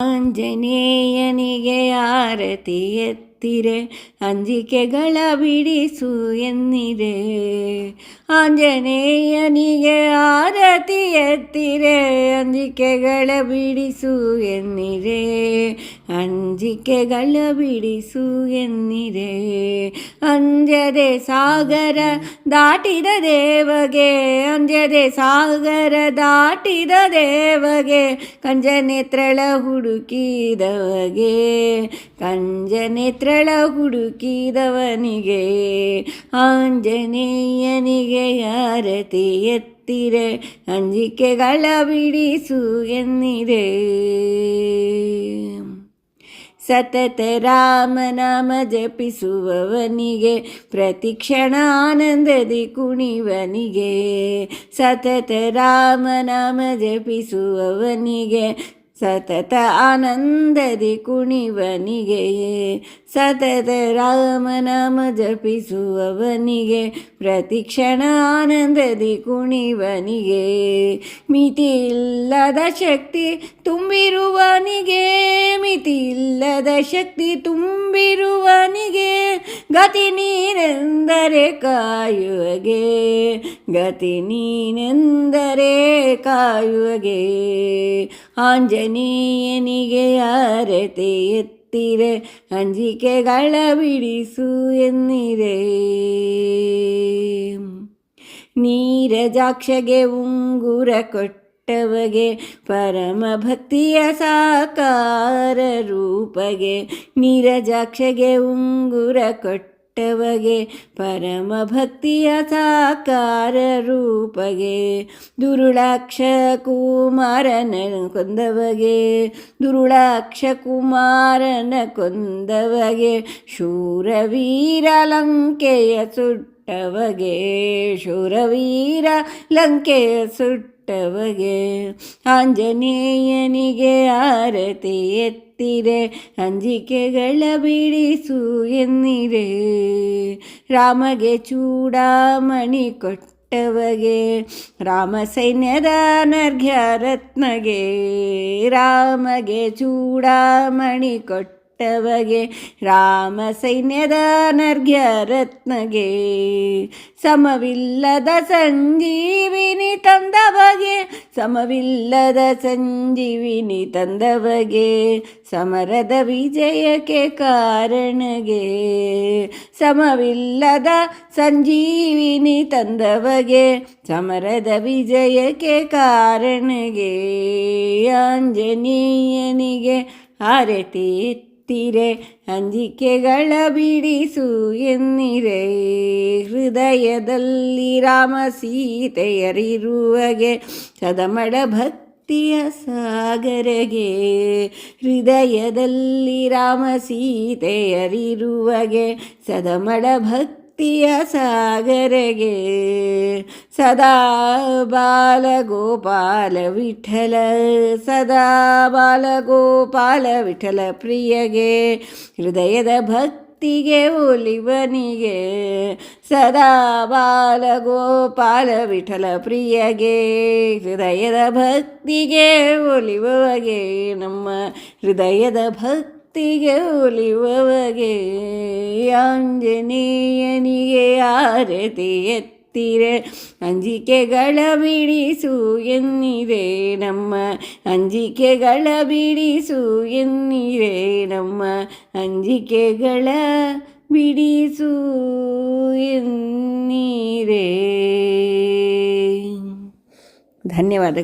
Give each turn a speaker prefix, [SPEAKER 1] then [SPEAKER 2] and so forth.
[SPEAKER 1] ಆಂಜನೇಯನಿಗೆ ಆರತಿ ಎತ್ತಿರೆ, ಅಂಜಿಕೆಗಳ ಬಿಡಿಸು ಎನ್ನಿರೆ ಆಂಜನೇಯನಿಗೆ ಆರತಿ ಎತ್ತಿರೆ, ಅಂಜಿಕೆಗಳ ಬಿಡಿಸು ಎನ್ನಿರೆ ಅಂಜಿಕೆಗಳ ಬಿಡಿಸು ಎನ್ನಿರೆ ಅಂಜದೆ ಸಾಗರ ದಾಟಿದ ದೇವಗೆ, ಅಂಜದೆ ಸಾಗರ ದಾಟಿದ ದೇವಗೆ ಕಂಜನೇತ್ರಳ ಹುಡುಕಿದವಗೆ. ಕಂಜನೇತ್ರಳ ಹುಡುಕಿದವನಿಗೆ ಆಂಜನೇಯನಿಗೆ ಯಾರತಿ ಎತ್ತಿರೆ, ಅಂಜಿಕೆಗಳ ಬಿಡಿಸು ಎನ್ನಿದೆ. ಸತತ ರಾಮನಾಮ ಜಪಿಸುವವನಿಗೆ ಪ್ರತಿಕ್ಷಣ ಆನಂದದಿ ಕುಣಿವನಿಗೆ. ಸತತ ರಾಮನಾಮ ಜಪಿಸುವವನಿಗೆ ಸತತ ಆನಂದದಿ ಕುಣಿವನಿಗೆ ಸತತ ರಾಮನಾಮ ಜಪಿಸುವವನಿಗೆ ಪ್ರತಿಕ್ಷಣ ಆನಂದದಿ ಕುಣಿವನಿಗೆ. ಮಿತಿ ಇಲ್ಲದ ಶಕ್ತಿ ತುಂಬಿರುವನಿಗೆ ಮಿತಿ ಇಲ್ಲದ ಶಕ್ತಿ ತುಂಬಿರುವನಿಗೆ. ಗತಿ ನೀನೆಂದರೆ ಕಾಯುವಗೆ ಗತಿ ನೀನೆಂದರೆ ಕಾಯುವಗೆ ಆಂಜನೇಯನಿಗೆ ಯಾರತೆ ಎತ್ತಿರೆ ಅಂಜಿಕೆಗಳ ಬಿಡಿಸು ಎನ್ನಿರೆ ನೀರಜಾಕ್ಷಗೆ ಉಂಗುರ ಕೊಟ್ಟವಗೆ ಪರಮ ಭಕ್ತಿಯ ಸಾಕಾರ ರೂಪಗೆ, ನೀರಜಾಕ್ಷಗೆ ಉಂಗುರ ಕೊಟ್ಟವಗೆ ಪರಮ ಭಕ್ತಿಯ ಸಾಕಾರ ರೂಪಗೆ, ದುರುಳಾಕ್ಷ ಕುಮಾರನ ಕೊಂದವಗೆ, ದುರುಳಾಕ್ಷ ಕುಮಾರನ ಕೊಂದವಗೆ, ಶೂರವೀರ ಲಂಕೆಯ ಸುಟ್ಟವಗೆ, ಶೂರವೀರ ಲಂಕೆಯ ಸುಟ್ಟವಗೆ ಆಂಜನೇಯನಿಗೆ ಆರತಿ ಎತ್ತಿರೆ ಅಂಜಿಕೆಗಳ ಬಿಡಿಸು ಎನ್ನಿರೆ ರಾಮಗೆ ಚೂಡಾಮಣಿ ಕೊಟ್ಟವಗೆ ರಾಮ ಸೈನ್ಯದ ನರ್ಘ್ಯ ರತ್ನಗೆ ರಾಮಗೆ ಚೂಡಾಮಣಿ ಕೊಟ್ಟ ಕೊಟ್ಟವಗೆ ರಾಮ ಸೈನ್ಯದ ನರ್ಘ್ಯ ರತ್ನಗೆ. ಸಮವಿಲ್ಲದ ಸಂಜೀವಿನಿ ತಂದವಗೆ, ಸಮವಿಲ್ಲದ ಸಂಜೀವಿನಿ ತಂದವಗೆ, ಸಮರದ ವಿಜಯಕ್ಕೆ ಕಾರಣಗೆ. ಸಮವಿಲ್ಲದ ಸಂಜೀವಿನಿ ತಂದವಗೆ, ಸಮರದ ವಿಜಯಕ್ಕೆ ಕಾರಣಗೆ. ಆಂಜನೇಯನಿಗೆ ಆರತಿ ಎತ್ತಿರೆ ಅಂಜಿಕೆಗಳ ಬಿಡಿಸು ಎನ್ನಿರೆ. ಹೃದಯದಲ್ಲಿ ರಾಮ ಸೀತೆಯರಿರುವಗೆ ಸದಮಡ ಭಕ್ತಿಯ ಸಾಗರಗೆ. ಹೃದಯದಲ್ಲಿ ರಾಮ ಸೀತೆಯರಿರುವಗೆ ಸದಮಡ ಭಕ್ತಿ ಭಕ್ತಿಯ ಸಾಗರಗೆ ಸದಾ ಬಾಲಗೋಪಾಲ ವಿಠಲ, ಸದಾ ಬಾಲಗೋಪಾಲ ವಿಠಲ ಪ್ರಿಯಗೆ, ಹೃದಯದ ಭಕ್ತಿಗೆ ಒಲಿವನಿಗೆ, ಸದಾ ಬಾಲಗೋಪಾಲ ವಿಠಲ ಪ್ರಿಯಗೆ, ಹೃದಯದ ಭಕ್ತಿಗೆ ಒಲಿವಗೆ ನಮ್ಮ ಹೃದಯದ ಭಕ್ತಿ ಭಕ್ತಿಗೆ ಒಲಿಯುವವಗೆ ಆಂಜನೇಯನಿಗೆ ಆರತಿ ಎತ್ತಿರೆ. ಅಂಜಿಕೆಗಳ ಬಿಡಿಸು ಎನ್ನಿರೆ ನಮ್ಮ, ಅಂಜಿಕೆಗಳ ಬಿಡಿಸು ಎನ್ನಿರೆ ನಮ್ಮ, ಅಂಜಿಕೆಗಳ ಬಿಡಿಸು ಎನ್ನಿರೆ ಧನ್ಯವಾದಗಳು.